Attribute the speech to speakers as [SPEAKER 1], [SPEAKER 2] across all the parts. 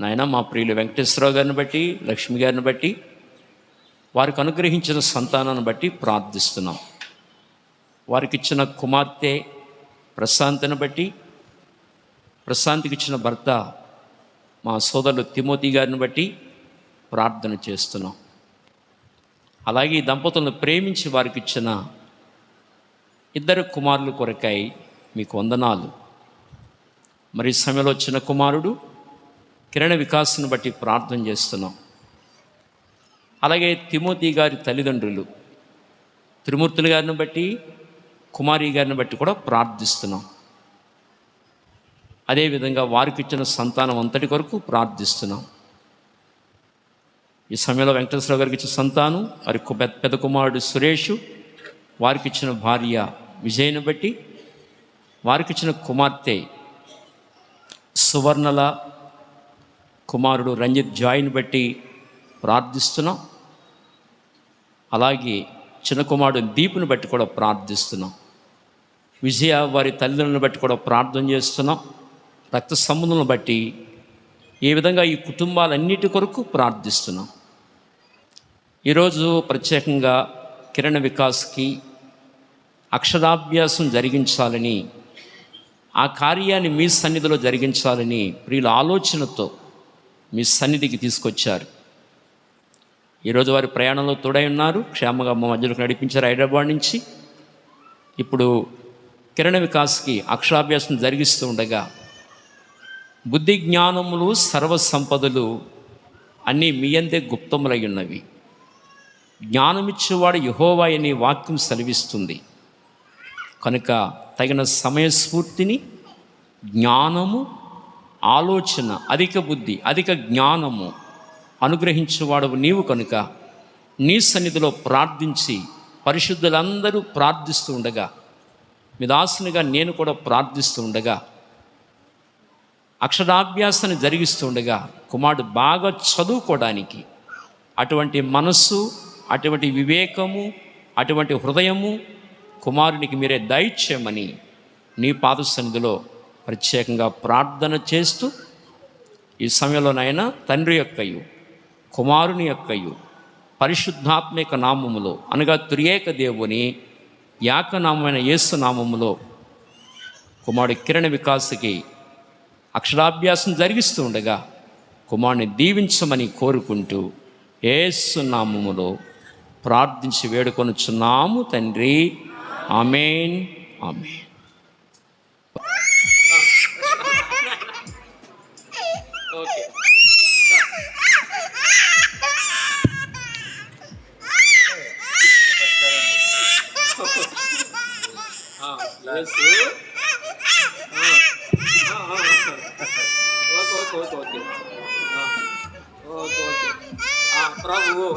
[SPEAKER 1] నాయన మా ప్రియులు వెంకటేశ్వరరావు గారిని బట్టి లక్ష్మి గారిని బట్టి వారికి అనుగ్రహించిన సంతానాన్ని బట్టి ప్రార్థిస్తున్నాం. వారికి ఇచ్చిన కుమార్తె ప్రశాంతిని బట్టి ప్రశాంతికి ఇచ్చిన భర్త మా సోదరులు తిమోతి గారిని బట్టి ప్రార్థన చేస్తున్నాం. అలాగే ఈ దంపతులను ప్రేమించి వారికి ఇచ్చిన ఇద్దరు కుమారులు కొరకాయి మీకు వందనాలు. మరి సమయంలో వచ్చిన కుమారుడు కిరణ వికాస్ను బట్టి ప్రార్థన చేస్తున్నాం. అలాగే తిమోతి గారి తల్లిదండ్రులు త్రిమూర్తులు గారిని బట్టి కుమారి గారిని బట్టి కూడా ప్రార్థిస్తున్నాం. అదేవిధంగా వారికి ఇచ్చిన సంతానం అంతటి కొరకు ప్రార్థిస్తున్నాం. ఈ సమయంలో వెంకటేశ్వర గారికి ఇచ్చిన సంతానం వారి పెద్ద పెద్ద కుమారుడు సురేష్ వారికి ఇచ్చిన భార్య విజయ్ని బట్టి వారికి ఇచ్చిన కుమార్తె సువర్ణల కుమారుడు రంజిత్ జాయిన్ బట్టి ప్రార్థిస్తున్నాం. అలాగే చిన్న కుమారుడు దీపుని బట్టి కూడా ప్రార్థిస్తున్నాం. విజయ వారి తల్లిదండ్రులను బట్టి కూడా ప్రార్థన చేస్తున్నాం. రక్త సంబంధులను బట్టి ఏ విధంగా ఈ కుటుంబాలన్నిటి కొరకు ప్రార్థిస్తున్నాం. ఈరోజు ప్రత్యేకంగా కిరణ వికాస్కి అక్షరాభ్యాసం జరిగించాలని ఆ కార్యాన్ని మీ సన్నిధిలో జరిగించాలని ప్రియుల ఆలోచనతో మీ సన్నిధికి తీసుకొచ్చారు. ఈరోజు వారి ప్రయాణంలో తోడై ఉన్నారు. క్షేమంగా మా మధ్యలోకి నడిపించారు హైదరాబాద్ నుంచి. ఇప్పుడు కిరణ వికాస్కి అక్షరాభ్యాసం జరిగిస్తూ ఉండగా బుద్ధి జ్ఞానములు సర్వ సంపదలు అన్నీ మీ అందే గుప్తములై ఉన్నవి. జ్ఞానమిచ్చేవాడు యహోవా అనే వాక్యం సెలవిస్తుంది. కనుక తగిన సమయస్ఫూర్తిని జ్ఞానము ఆలోచన అధిక బుద్ధి అధిక జ్ఞానము అనుగ్రహించేవాడు నీవు కనుక నీ సన్నిధిలో ప్రార్థించి పరిశుద్ధులందరూ ప్రార్థిస్తూ ఉండగా మిదాసునిగా నేను కూడా ప్రార్థిస్తూ ఉండగా అక్షరాభ్యాసాన్ని జరిగిస్తూ ఉండగా కుమారుడు బాగా చదువుకోవడానికి అటువంటి మనస్సు అటువంటి వివేకము అటువంటి హృదయము కుమారునికి మీరే దయచేయమని నీ పాద సన్నిధిలో ప్రత్యేకంగా ప్రార్థన చేస్తూ ఈ సమయంలోనైనా తండ్రి యొక్కయు కుమారుని యొక్కయు పరిశుద్ధాత్మిక నామములో అనగా త్రియేక దేవుని యాకనామైన యేసు నామములో కుమారుడి కిరణ వికాసుకి అక్షరాభ్యాసం జరిగిస్తూ ఉండగా కుమారుని దీవించమని కోరుకుంటూ ఏసు నామములో ప్రార్థించి వేడుకొనుచున్నాము తండ్రి. ఆమెన్. ఆమెన్.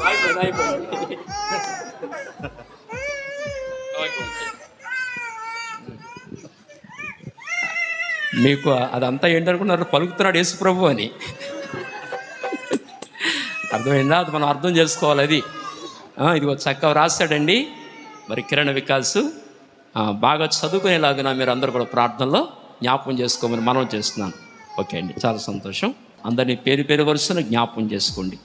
[SPEAKER 1] అయిపోయింది అయిపోయింది మీకు అదంతా ఏంటనుకున్నారు? పలుకుతున్నాడు యేసు ప్రభు అని. అర్థమైందా? అది మనం అర్థం చేసుకోవాలి అది. ఇదిగో చక్కగా రాశాడండి మరి కిరణ్ వికాస్ బాగా చదువుకునేలాగా మీరు అందరూ కూడా ప్రార్థనలో జ్ఞాపకం చేసుకోమని మనం చేస్తున్నాను ఓకే అండి చాలా సంతోషం. అందరినీ పేరు పేరు వరుసను జ్ఞాపకం చేసుకోండి.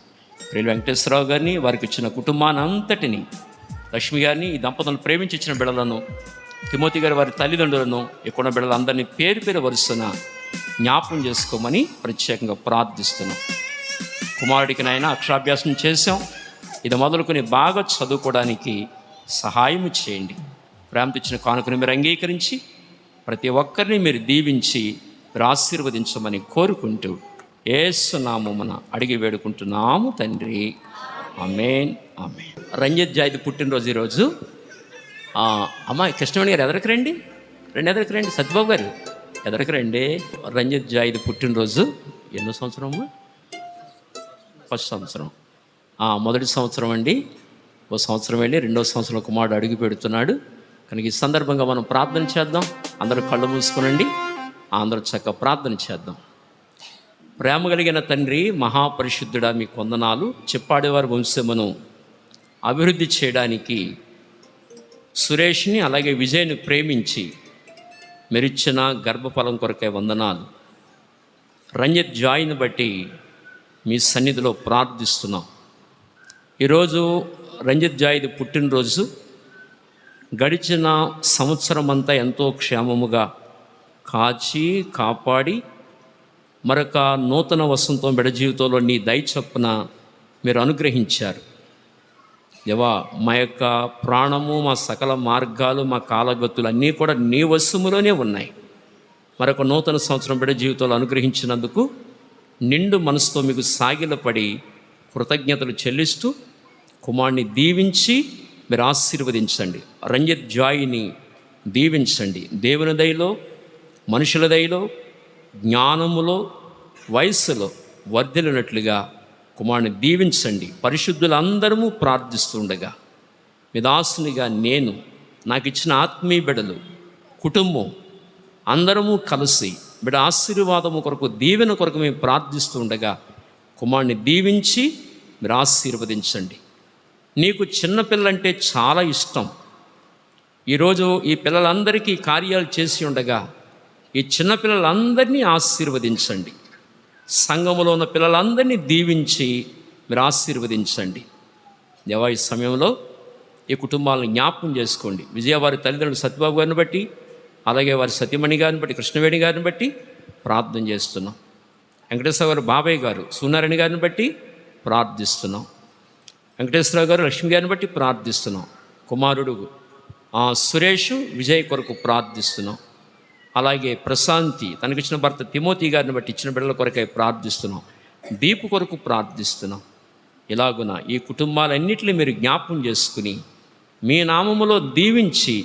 [SPEAKER 1] ప్రియులు వెంకటేశ్వరరావు గారిని వారికి ఇచ్చిన కుటుంబాన్ని అంతటిని లక్ష్మి గారిని ఈ దంపతులను ప్రేమించి ఇచ్చిన బిడ్డలను తిమోతి గారి వారి తల్లిదండ్రులను ఎక్కువ బిడ్డలందరినీ పేరు పేరు వరుసన జ్ఞాపకం చేసుకోమని ప్రత్యేకంగా ప్రార్థిస్తున్నాం. కుమారుడికి నాయన అక్షరాభ్యాసం చేశాం. ఇది మొదలుకొని బాగా చదువుకోవడానికి సహాయం చేయండి. ప్రేమతో ఇచ్చిన కానుకను మీరు అంగీకరించి ప్రతి ఒక్కరిని మీరు దీవించి మీరు ఆశీర్వదించమని కోరుకుంటూ ఏసునామమున అడిగి వేడుకుంటున్నాము తండ్రి. అమేన్ అమేన్ రంజిత్ జాయిది పుట్టినరోజు ఈరోజు. అమ్మాయి కృష్ణవేణి గారు ఎదరికి రండి? రెండు ఎదరికి రండి? సత్యబాబు గారు. ఎదరికి రండి? రంజిత్ జాయిది పుట్టినరోజు ఎన్నో సంవత్సరం అమ్మా? ఫస్ట్ సంవత్సరం. మొదటి సంవత్సరం అండి. ఓ సంవత్సరం వెళ్ళి రెండో సంవత్సరం కుమారుడు అడుగు పెడుతున్నాడు. కనుక ఈ సందర్భంగా మనం ప్రార్థన చేద్దాం. అందరూ కళ్ళు మూసుకునండి. అందరూ చక్కగా ప్రార్థన చేద్దాం. ప్రేమ కలిగిన తండ్రి మహాపరిశుద్ధుడా మీ కొందనాలు. చెప్పాడేవారి వంశమును అభివృద్ధి చేయడానికి సురేష్ని అలాగే విజయ్ని ప్రేమించి మెరిచిన గర్భఫలం కొరకే వందనాలు. రంజిత్ జాయిని బట్టి మీ సన్నిధిలో ప్రార్థిస్తున్నాం. ఈరోజు రంజిత్ జాయిది పుట్టినరోజు. గడిచిన సంవత్సరం అంతా ఎంతో క్షేమముగా కాచి కాపాడి మరొక నూతన వసంతం బిడ జీవితంలో నీ దయచొప్పున మీరు అనుగ్రహించారు. దేవా మా యొక్క ప్రాణము మా సకల మార్గాలు మా కాలగతులు అన్నీ కూడా నీ వశములోనే ఉన్నాయి. మరొక నూతన సంవత్సరం బిడ జీవితంలో అనుగ్రహించినందుకు నిండు మనసుతో మీకు సాగిలపడి కృతజ్ఞతలు చెల్లిస్తూ కుమార్ని దీవించి మీరు ఆశీర్వదించండి. రంజిత్ జాయిని దీవించండి. దేవుని దయలో మనుషుల దయలో జ్ఞానములో వయస్సులో వర్ధిల్లినట్లుగా కుమారుని దీవించండి. పరిశుద్ధులందరము ప్రార్థిస్తుండగా విదాసునిగా నేను నాకు ఇచ్చిన ఆత్మీయ బిడలు కుటుంబం అందరము కలిసి బిడ ఆశీర్వాదము కొరకు దీవెన కొరకు మేము ప్రార్థిస్తుండగా కుమారుని దీవించి మీరు ఆశీర్వదించండి. నీకు చిన్నపిల్లంటే చాలా ఇష్టం. ఈరోజు ఈ పిల్లలందరికీ కార్యాలు చేసి ఉండగా ఈ చిన్నపిల్లలందరినీ ఆశీర్వదించండి. సంఘములో ఉన్న పిల్లలందరినీ దీవించి మీరు ఆశీర్వదించండి. దేవా ఈ సమయంలో ఈ కుటుంబాలను జ్ఞాపకం చేసుకోండి. విజయవారి తల్లిదండ్రులు సత్యబాబు గారిని బట్టి అలాగే వారి సతీమణి గారిని బట్టి కృష్ణవేణి గారిని బట్టి ప్రార్థన చేస్తున్నాం. వెంకటేశ్వర గారు బాబాయ్ గారు సూనారాయణ గారిని బట్టి ప్రార్థిస్తున్నాం. వెంకటేశ్వరరావు గారు లక్ష్మి గారిని బట్టి ప్రార్థిస్తున్నాం. కుమారుడు ఆ, సురేష్ విజయ్ కొరకు ప్రార్థిస్తున్నాం. అలాగే ప్రశాంతి తనకిచ్చిన భర్త తిమోతి గారిని బట్టి ఇచ్చిన బిడ్డల కొరకై ప్రార్థిస్తున్నాం. దీపు కొరకు ప్రార్థిస్తున్నాం. ఇలాగున ఈ కుటుంబాలన్నింటినీ మీరు జ్ఞాపం చేసుకుని మీ నామములో దీవించి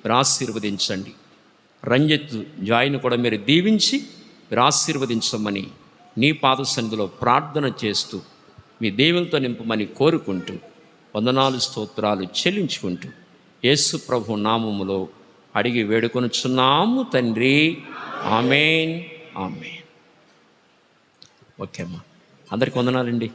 [SPEAKER 1] మీరు ఆశీర్వదించండి. రంజిత్ జాయిని కూడా మీరు దీవించి మీరు ఆశీర్వదించమని నీ పాద సన్నిధిలో ప్రార్థన చేస్తూ మీ దేవులతో నింపమని కోరుకుంటూ వందనాలు స్తోత్రాలు చెల్లించుకుంటూ యేసు ప్రభు నామములో అడిగి వేడుకొనుచున్నాము తండ్రి. ఆమెన్. ఆమెన్. ఓకే అమ్మా. అందరికి వందనాలండి.